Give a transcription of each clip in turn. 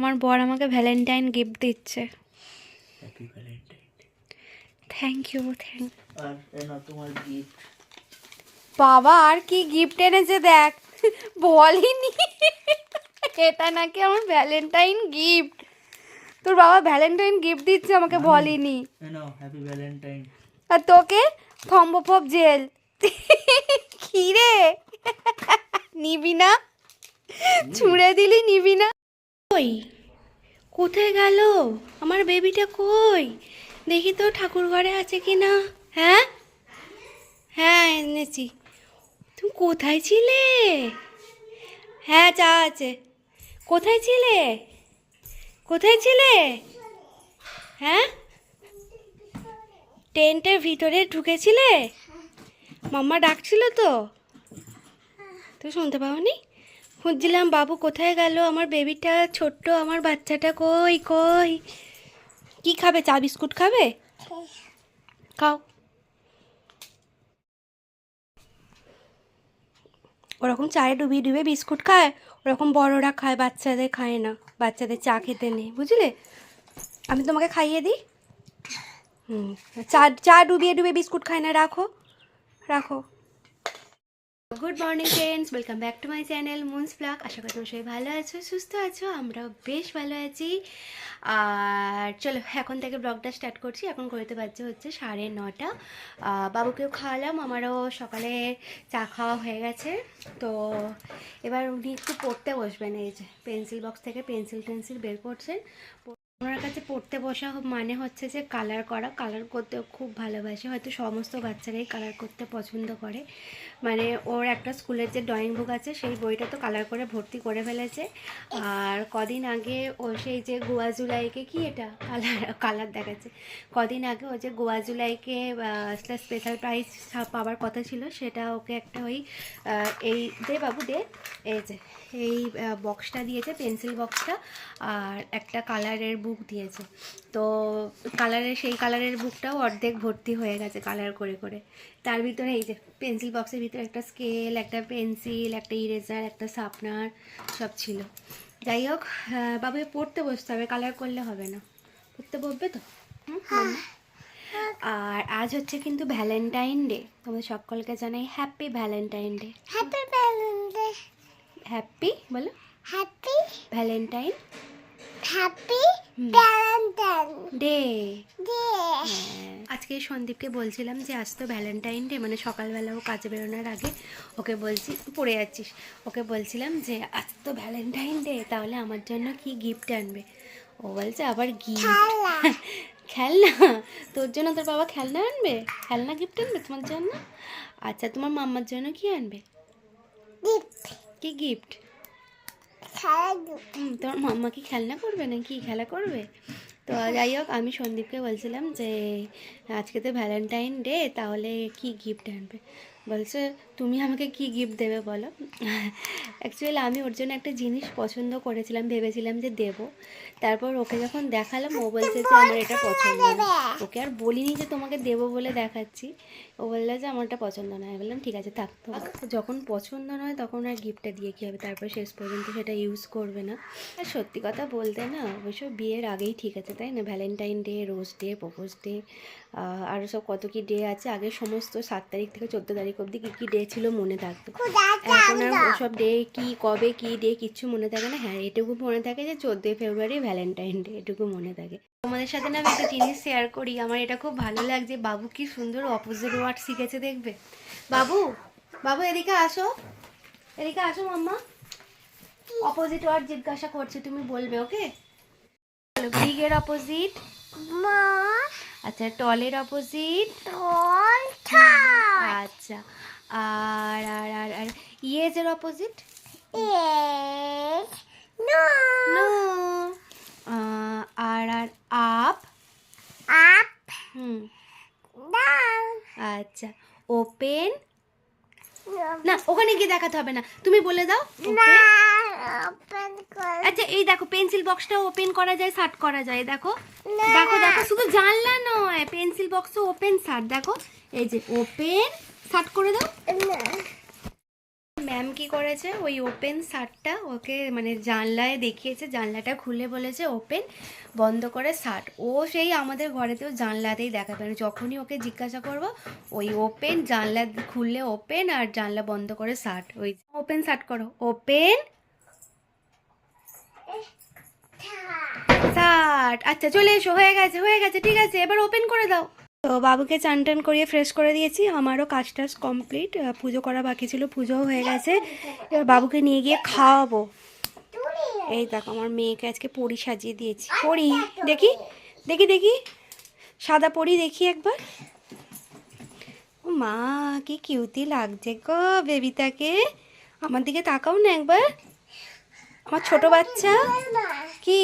আমার বর আমাকে ভ্যালেন্টাইন গিফট দিচ্ছে। Happy valentine thank you thank আর এ তোমার গিফট বাবা আর কি গিফট এনেছে দেখ। বলিনি। এটা নাকি আমার ভ্যালেন্টাইন গিফট তোর বাবা ভ্যালেন্টাইন গিফট দিচ্ছে আমাকে বলিনি। হ্যাপি ভ্যালেন্টাইন আর তোকে থম্বপপ জেল কি রে? নিবি না? ছুঁড়ে দিলি নিবি না? কই? কোথায় গেল? আমার বেবিটা কই? দেখি তো ঠাকুর ঘরে আছে কি না। হ্যাঁ? হ্যাঁ এনেছি। তুমি কোথায় ছিলে? হ্যাঁ চা আছে। কোথায় ছিলে? কোথায় ছিলে? হ্যাঁ? টেন্টের ভিতরে ঢুকেছিলে? মাম্মা ডাকছিল তো? তুই শুনতে পাওনি? খুঁজছিলাম, বাবু কোথায় গেল? আমার বেবিটা ছোট্ট, আমার বাচ্চাটা কই কই? কি খাবে? চা, বিস্কুট খাবে? খাও। ওরকম চায়ে ডুবিয়ে ডুবিয়ে বিস্কুট খায়, ওরকম বড়রা খায়, বাচ্চাদের খায় না, বাচ্চাদের চা খেতে নেই, বুঝলে? আমি তোমাকে খাইয়ে দিই? হুম, চা চা ডুবিয়ে ডুবিয়ে বিস্কুট খায় না, রাখো রাখো। Good morning friends welcome back to my channel Moon's blog আশা করি তোমরা সবাই ভালো আছো, সুস্থ আছো, আমরাও বেশ ভালো আছি। আর চলো, এখন থেকে ব্লগটা স্টার্ট করছি। এখন করতে পারছি হচ্ছে সাড়ে নটা। বাবুকেও খাওয়ালাম, আমারও সকালে চা খাওয়া হয়ে গেছে। তো এবার উনি একটু পড়তে বসবেন, এই যে পেন্সিল বক্স থেকে পেন্সিল টেন্সিল বের করছেন। ওনার কাছে পড়তে বসা মানে হচ্ছে যে কালার করা কালার করতে খুব ভালোবাসে। হয়তো সমস্ত বাচ্চারাই কালার করতে পছন্দ করে। মানে ওর একটা স্কুলের যে ড্রয়িং বুক আছে, সেই বইটা তো কালার করে ভর্তি করে ফেলেছে। আর কদিন আগে ও সেই যে গোয়া জুলাইকে, কি এটা? কালার কালার দেখাচ্ছে। কদিন আগে ও যে গোয়া জুলাইকে স্পেশাল প্রাইজ পাওয়ার কথা ছিল, সেটা ওকে একটা ওই এই দে বাবু, দে। এই যে, এই বক্সটা দিয়েছে পেন্সিল বক্সটা আর একটা কালারের বুক দিয়েছে। তো কালারের সেই কালারের বুকটাও অর্ধেক ভর্তি হয়ে গেছে কালার করে করে। তার ভিতরে এই যে পেন্সিল বক্সের ভিতরে একটা স্কেল একটা পেন্সিল একটা ইরেজার একটা শার্পনার সব ছিল। যাই হোক বাবু পড়তে বসতে হবে কালার করলে হবে না। পড়তে বসবে তো? হুম, মাম্মা? আর আজ হচ্ছে কিন্তু ভ্যালেন্টাইন ডে তোমাদের সকলকে জানাই happy valentine day happy valentine happy বলো। Happy valentine happy day. আজকে সন্দীপকে বলছিলাম যে আজ তো ভ্যালেন্টাইন ডে মানে সকালবেলা ও কাজে বেরোনোর আগে ওকে বলছি পড়ে যাচ্ছিস ওকে বলছিলাম যে আজ তো ভ্যালেন্টাইন ডে তাহলে আমার জন্য কি গিফট আনবে? ও বলছে আবার গিফট খেলনা। তোর জন্য তোর বাবা খেলনা আনবে? খেলনা গিফট আনবে তোমার জন্য? আচ্ছা তোমার মাম্মার জন্য কি আনবে? গিফট কি গিফট তোমার মাম্মা কি খেলনা করবে না কি খেলা করবে? তো যাই হোক, আমি সন্দীপকে বলছিলাম যে, আজকে তো ভ্যালেন্টাইন ডে তাহলে কি গিফট আনবে? বলছে তুমি আমাকে কি গিফট দেবে বলো? অ্যাকচুয়ালি আমি ওর জন্য একটা জিনিস পছন্দ করেছিলাম ভেবেছিলাম যে দেব। তারপর ওকে যখন দেখালাম ও বলছে যে আমার এটা পছন্দ না। ওকে আর বলিনি যে তোমাকে দেবো বলে দেখাচ্ছি। ও বলল যে আমারটা পছন্দ নয় বললাম ঠিক আছে থাক তো যখন পছন্দ নয় তখন আর গিফটটা দিয়ে কী হবে? তারপর শেষ পর্যন্ত সেটা ইউজ করবে না। আর সত্যি কথা বলতে না অবশ্য বিয়ের আগেই ঠিক আছে তাই না? Valentine day rose day propose day আরও সব কত কি ডে আছে? আগে সমস্ত সাত তারিখ থেকে চোদ্দ তারিখ অবধি কী কী ডে ছিল মনে থাকতো এখন আর ওসব ডে কি কবে কি ডে কিচ্ছু মনে থাকে না। হ্যাঁ এটুকু মনে থাকে যে চোদ্দোই ফেব্রুয়ারি ভ্যালেন্টাইন ডে এটুকু মনে থাকে। তোমাদের সাথে না আমি একটা জিনিস শেয়ার করি আমার এটা খুব ভালো লাগছে। বাবু কি সুন্দর অপোজিট ওয়ার্ড শিখেছে দেখবে। বাবু বাবু এদিকে আসো। এদিকে আসো মাম্মা। অপোজিট ওয়ার্ড জিজ্ঞাসা করছে তুমি বলবে ওকে বিগের অপোজিট মা। আচ্ছা টলের অপোজিট টল আচ্ছা আর আর আর আর ইয়েজ এর অপোজিট নো নো আর আর আপ? আপ হুম। ডাউন আচ্ছা ওপেন না ওখানে গিয়ে দেখাতে হবে না। তুমি বলে দাও আচ্ছা এই দেখো পেন্সিল বক্সটা ওপেন করা যায় শার্ট করা যায় দেখো। দেখো দেখো শুধু জানলা নয় পেন্সিল বক্স ওপেন শার্ট দেখো। এই যে ওপেন শার্ট করে দাও। ম্যাম কি করেছে? ওই ওপেন শার্টটা ওকে মানে জানলায় দেখিয়েছে জানলাটা খুলে বলেছে ওপেন বন্ধ করে শার্ট। ও সেই আমাদের ঘরেতেও জানলাতেই দেখাবে মানে যখনই ওকে জিজ্ঞাসা করব ওই ওপেন জানলা খুললে ওপেন আর জানলা বন্ধ করে শার্ট? ওই ওপেন শার্ট করো। Open shirt. আচ্ছা চলে এসো। হয়ে গেছে হয়ে গেছে। ঠিক আছে এবার ওপেন করে দাও। তো বাবুকে চান টান করিয়ে ফ্রেশ করে দিয়েছি। আমারও কাজ টাজ কমপ্লিট পুজো করা বাকি ছিল পুজোও হয়ে গেছে। এবার বাবুকে নিয়ে গিয়ে খাওয়াবো। এই দেখো আমার মেয়েকে আজকে পরি সাজিয়ে দিয়েছি। পরি দেখি দেখি দেখি। সাদা পরি দেখি একবার। ও মা কি কিউটি লাগছে গো বেবিটাকে। আমার দিকে তাকাও না একবার। আমার ছোট বাচ্চা। কি?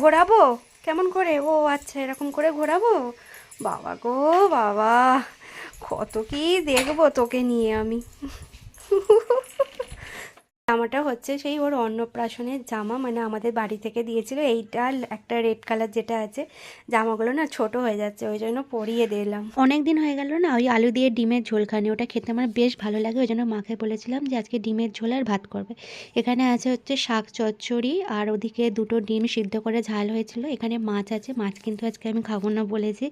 ঘোরাবো? কেমন করে? ও আচ্ছা এরকম করে ঘোরাবো? বাবা গো, বাবা, কত কি দেখব তোকে নিয়ে আমি। জামাটা হচ্ছে সেই ওর অন্নপ্রাশনের জামা মানে আমাদের বাড়ি থেকে দিয়েছিল। এইটা একটা রেড কালার যেটা আছে, জামাগুলো না ছোট হয়ে যাচ্ছে, ওই জন্য পরিয়ে দিলাম। অনেক দিন হয়ে গেল না, ওই আলু দিয়ে ডিমের ঝোল খানি ওটা খেতে আমার বেশ ভালো লাগে, ওই জন্য মাকে বলেছিলাম যে আজকে ডিমের ঝোল আর ভাত করবে। এখানে আছে হচ্ছে শাক চচ্চড়ি, আর ওদিকে দুটো ডিম সিদ্ধ করে ঝাল হয়েছিল। এখানে মাছ আছে, মাছ কিন্তু আজকে আমি খাব না বলেছি।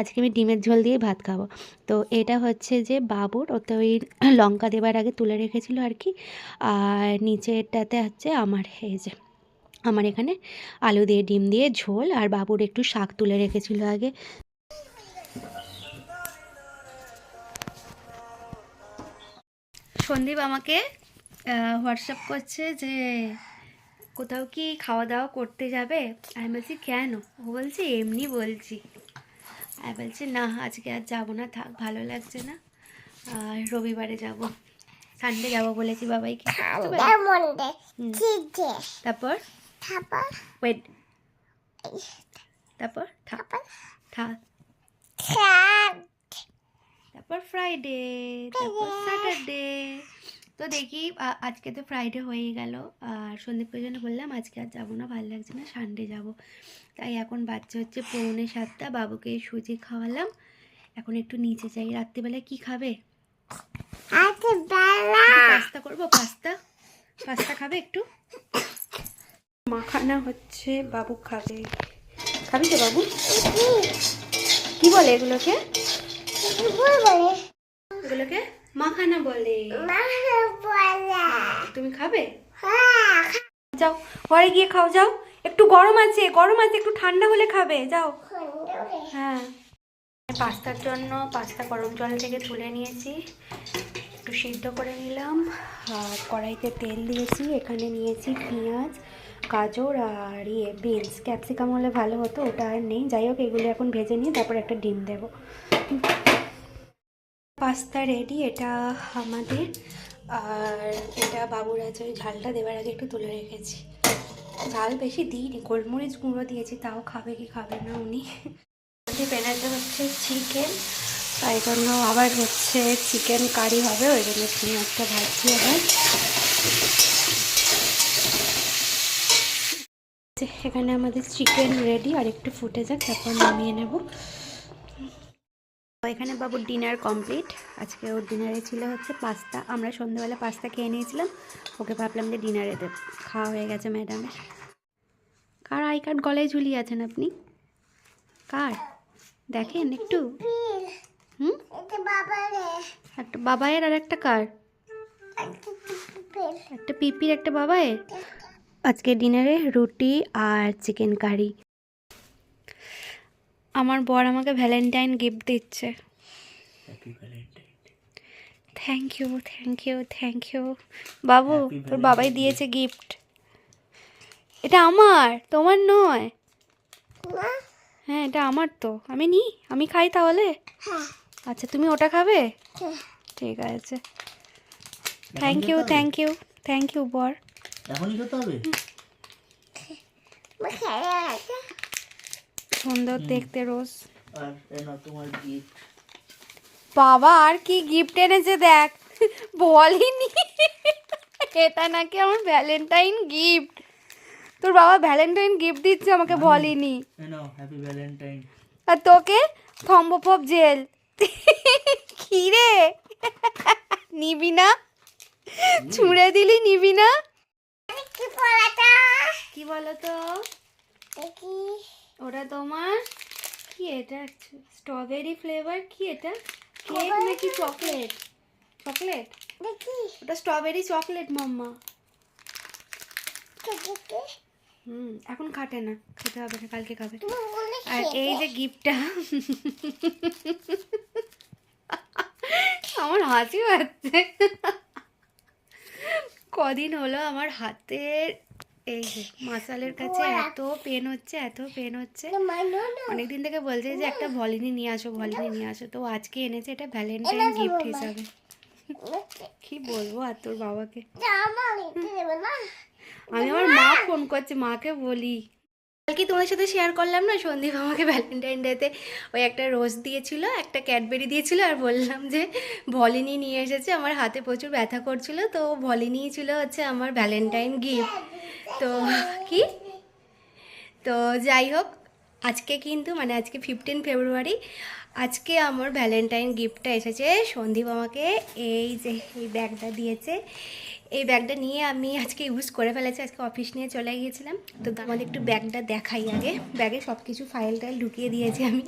আজকে আমি ডিমের ঝোল দিয়ে ভাত খাব। তো এটা হচ্ছে যে বাবুর, ওতে ওই লঙ্কা দেবার আগে তুলে রেখেছিল আর কি। আর নিচেরটাতে হচ্ছে আমার, এই যে, আমার এখানে আলু দিয়ে ডিম দিয়ে ঝোল আর বাবুর একটু শাক তুলে রেখেছিল আগে। সন্দীপ আমাকে হোয়াটসঅ্যাপ করছে যে কোথাও কি খাওয়া দাওয়া করতে যাবে? আমি বলছি, কেন? ও বলছে, এমনি বলছি। আমি বলছি, না, আজকে আর যাব না, থাক, ভালো লাগছে না। আর রবিবারে যাব। সানডে যাব বলেছি বাবাইকে। তারপর? তারপর? ওয়েট তারপর? তারপর? তারপর ফ্রাইডে তারপর স্যাটারডে তো দেখি আজকে তো ফ্রাইডে হয়েই গেল। আর সন্দীপকে জন্য বললাম আজকে আর যাব না ভালো লাগছে না সানডে যাব। তাই এখন বাচ্চা হচ্ছে পৌনে সাতটা বাবুকে সুজি খাওয়ালাম। এখন একটু নিচে যাই। রাত্রিবেলায় কি খাবে? পাস্তা করব পাস্তা। পাস্তা খাবে একটু? মাখানা হচ্ছে বাবু খাবে। খাবি তো বাবু? কি বলে এগুলোকে? এগুলোকে মাখানা বলে। মা তুমি খাবে? হ্যাঁ। যাও ঘরে গিয়ে খাও যাও। একটু গরম আছে গরম আছে একটু ঠান্ডা হলে খাবে যাও। হ্যাঁ। পাস্তার জন্য পাস্তা গরম জল থেকে তুলে নিয়েছি। একটু সিদ্ধ করে নিলাম। আর কড়াইতে তেল দিয়েছি। এখানে নিয়েছি পেঁয়াজ, গাজর আর ইয়ে বিনস। ক্যাপসিকাম হলে ভালো হতো, ওটা আর নেই। যাই হোক, এগুলো এখন ভেজে নিয়ে তারপর একটা ডিম দেবো। পাস্তা রেডি এটা আমাদের। আর এটা বাবুর আছে, ওই ঝালটা দেওয়ার আগে একটু তুলে রেখেছি। ঝাল বেশি দিইনি, গোলমরিচ গুঁড়ো দিয়েছি, তাও খাবে কি খাবে না উনি। পেনাতে হচ্ছে চিকেন, তাই জন্য আবার হচ্ছে চিকেন কারি হবে, ওই জন্য ভাজছি আবার যে এখানে আমাদের চিকেন রেডি আর একটু ফুটে যাক, তারপর নামিয়ে নেব। এখানে বাবুর ডিনার কমপ্লিট আজকে ওর ডিনারে ছিল হচ্ছে পাস্তা। আমরা সন্ধ্যাবেলা পাস্তা খেয়ে নিয়েছিলাম। ওকে ভাবলাম যে ডিনারে দেব। খাওয়া হয়ে গেছে ম্যাডামের কার আই কার্ড গলায় ঝুলিয়ে আছেন আপনি? কার? দেখেন একটু। হুম? একটা বাবায়ের আর একটা কার? একটা পিপির। একটা বাবায়ের? আজকে ডিনারে রুটি আর চিকেন কারি। আমার বর আমাকে ভ্যালেন্টাইন গিফট দিচ্ছে। Thank you thank you thank you বাবু তোর বাবাই দিয়েছে গিফট। এটা আমার তোমার নয়। না হ্যাঁ এটা আমার তো। আমি নি আমি খাই তাহলে? হ্যাঁ। আচ্ছা তুমি ওটা খাবে? হ্যাঁ। ঠিক আছে। Thank you thank you thank you বর। এখনই খেতে হবে? সুন্দর দেখতে রোজ। আর এনা তোমার গিফট বাবা আর কি গিফট এনেছে দেখ? বলিনি। এটা নাকি আমার ভ্যালেন্টাইন গিফট তোর বাবা ভ্যালেন্টাইন গিফট দিচ্ছে আমাকে বলিনি। হ্যাপি ভ্যালেন্টাইন আর তোকে থম্বপপ জেল কি রে? নিবি না? ছুঁড়ে দিলি নিবি না? কি পড়াটা কি বলো তো ওটা তোমার? কি এটা? স্ট্রবেরি ফ্লেভার কি এটা? কেক নাকি চকলেট চকলেট দেখি। ওটা স্ট্রবেরি চকলেট মাম্মা। হুম এখন খাটে না খেতে হবে না কালকে খাবে। আর এই যে গিফটটা আমার হাসি পাচ্ছে কদিন হলো আমার হাতের এই যে মাসালের কাছে এত পেন হচ্ছে এত পেন হচ্ছে। অনেকদিন থেকে বলছে যে একটা ভলিনি নিয়ে আসো ভলিনি নিয়ে আসো। তো আজকে এনেছে এটা ভ্যালেন্টাইন গিফট হিসাবে। কি বলব আর তোর বাবাকে? আমি আমার মা ফোন করছে, মাকে বলি। কালকে তোমার সাথে শেয়ার করলাম না, সন্দীপ আমাকে ভ্যালেন্টাইন ডেতে ওই একটা রোজ দিয়েছিল, একটা ক্যাডবেরি দিয়েছিল আর বললাম যে ভলিনি নিয়ে এসেছে, আমার হাতে প্রচুর ব্যথা করছিল, তো ভলিনি ছিল হচ্ছে আমার ভ্যালেন্টাইন গিফট তো কি? তো যাই হোক, আজকে কিন্তু মানে আজকে ফিফটিন ফেব্রুয়ারি আজকে আমার ভ্যালেন্টাইন গিফটটা এসেছে, সন্দীপ আমাকে এই যে, এই ব্যাগটা দিয়েছে এই ব্যাগটা নিয়ে আমি আজকে ইউজ করে ফেলেছি, আজকে অফিস নিয়ে চলে গিয়েছিলাম। তো আমাদের একটু ব্যাগটা দেখাই আগে। ব্যাগে সব কিছু ফাইল টাইল ঢুকিয়ে দিয়েছি আমি।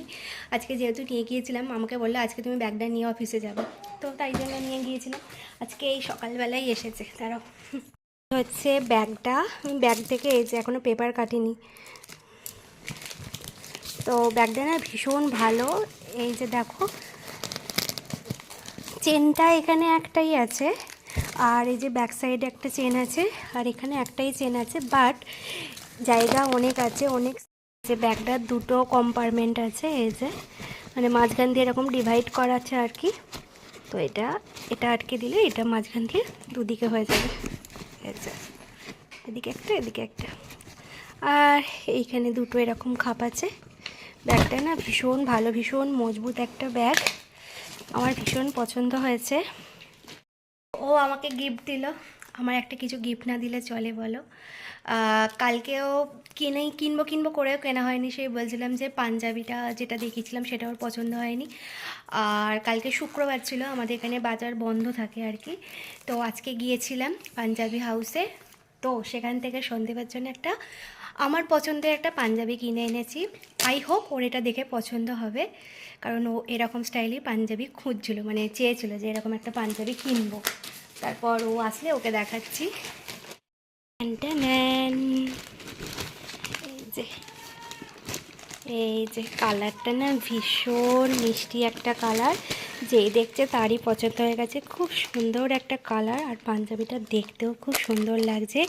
আজকে যেহেতু নিয়ে গিয়েছিলাম আমাকে বলল আজকে তুমি ব্যাগটা নিয়ে অফিসে যাবে। তো তাই জন্য নিয়ে গিয়েছিলাম। আজকে এই সকালবেলায় এসেছে তারাও হচ্ছে ব্যাগটা। আমি ব্যাগ থেকে এই যে এখনও পেপার কাটিনি। তো ব্যাগটা না ভীষণ ভালো। এই যে দেখো, চেনটা এখানে একটাই আছে। আর এই যে ব্যাক সাইডে একটা চেন আছে, আর এখানে একটাই চেন আছে বাট জায়গা অনেক আছে, অনেক যে ব্যাগটার দুটো কম্পার্টমেন্ট আছে, এই যে মানে মাঝখান দিয়ে এরকম ডিভাইড করা আছে আর কি। তো এটা এটা আটকে দিলে এটা মাঝখান দিয়ে দুদিকে হয়ে যাবে। এই যে, এদিকে একটা এদিকে একটা। আর এইখানে দুটো এরকম খাপ আছে। ব্যাগটা না ভীষণ ভালো, ভীষণ মজবুত একটা ব্যাগ। আমার ভীষণ পছন্দ হয়েছে। ও আমাকে গিফট দিল। আমার একটা কিছু গিফট না দিলে চলে বলো। কালকেও কিনেই, কিনবো কিনবো করেও কেনা হয়নি। সেই বলছিলাম যে পাঞ্জাবিটা যেটা দেখিয়েছিলাম সেটা ওর পছন্দ হয়নি। আর কালকে শুক্রবার ছিল, আমাদের এখানে বাজার বন্ধ থাকে আর কি। তো আজকে গিয়েছিলাম পাঞ্জাবি হাউসে তো সেখান থেকে সন্দীপের জন্য একটা, আমার পছন্দের একটা পাঞ্জাবি কিনে এনেছি। আই হোপ ওর এটা দেখে পছন্দ হবে। কারণ ও এরকম স্টাইলই পাঞ্জাবি খুঁজছিল মানে চেয়েছিল যে এরকম একটা পাঞ্জাবি কিনবো। তারপর ও আসলে ওকে দেখাচ্ছি। এই যে এই যে কালারটা না ভীষণ মিষ্টি একটা কালার। যেই দেখছে তারই পছন্দ হয়ে গেছে। খুব সুন্দর একটা কালার আর পাঞ্জাবিটা দেখতেও খুব সুন্দর লাগছে।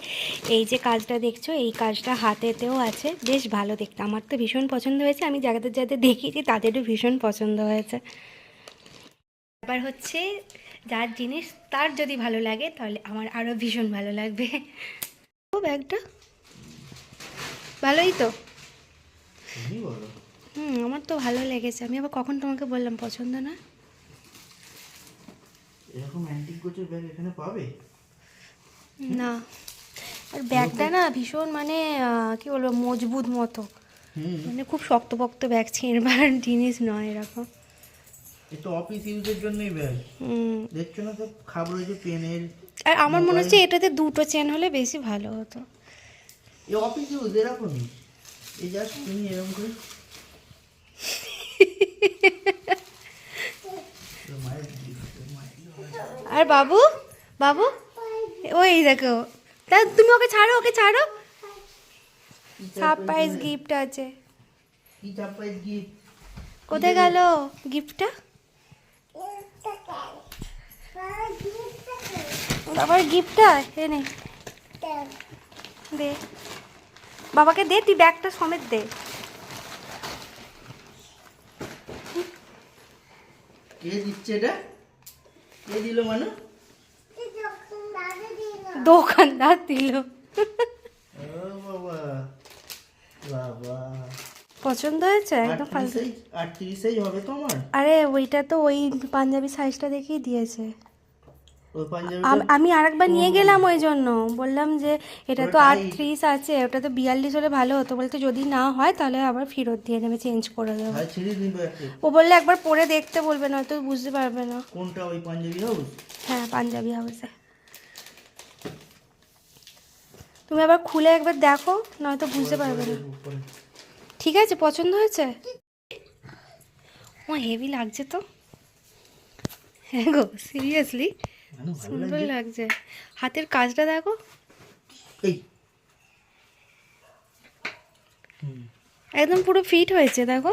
এই যে কাজটা দেখছ, এই কাজটা হাতেতেও আছে। বেশ ভালো দেখতে। আমার তো ভীষণ পছন্দ হয়েছে। আমি যাদের যাদের দেখিয়েছি, তাদেরও ভীষণ পছন্দ হয়েছে। ব্যাপার হচ্ছে যার জিনিস তার যদি ভালো লাগে তাহলে আমার আরও ভীষণ ভালো লাগবে। ও ব্যাগটা ভালোই তো। হুম আমার তো ভালো লেগেছে। আমি আবার কখন তোমাকে বললাম পছন্দ না? এরকম অ্যান্টিক গোছের ব্যাগ এখানে পাবে? না। আর ব্যাগটা না ভীষণ মানে কি বলব মজবুত মতো। মানে খুব শক্তপোক্ত ব্যাগ ছিঁড়বার জিনিস নয় এরকম। এ তো অফিস ইউজের জন্যই ব্যাগ দেখছ না তো খাবার যে পেনের আর আমার মনে হচ্ছে এটাতে দুটো চেন হলে বেশি ভালো হতো। এই অফিস ইউজ এরকমই এই জাস্ট তুমি এরকম করে আর বাবু? বাবু? ওই দেখো। তা তুমি ওকে ছাড়ো ওকে ছাড়ো। সারপ্রাইজ গিফট আছে। কি সারপ্রাইজ গিফট কোথায় গেল গিফটটা বাবার গিফটটা? এনে দে। বাবাকে দে তুই ব্যাগটা সমেত দে। কে দিচ্ছে এটা? কে দিল মানে? দোকানদার দিল। পছন্দ হয়েছে? একদম আটত্রিশ সাইজ হবে তো আরে ওইটা তো ওই পাঞ্জাবি সাইজটা দেখেই দিয়েছে। আমি আরেকবার নিয়ে গেলাম ওই জন্য বললাম যে এটা তো আটত্রিশ আছে ওটা তো বিয়াল্লিশ হলে ভালো হতো। বলতে যদি না হয় তাহলে আবার ফেরত দিয়ে নেবে চেঞ্জ করে দেবো। ও বললে একবার পরে দেখতে বলবে না তো বুঝতে পারবে না। কোনটা? ওই পাঞ্জাবি হাউস হ্যাঁ পাঞ্জাবি হাউসে তুমি আবার খুলে একবার দেখো নয়তো বুঝতে পারবে না। ঠিক আছে পছন্দ হয়েছে? ও হেভি লাগছে তো। হ্যাঁ গো সিরিয়াসলি সুন্দর লাগছে? হাতের কাজটা দেখো। একদম পুরো ফিট হয়েছে দেখো।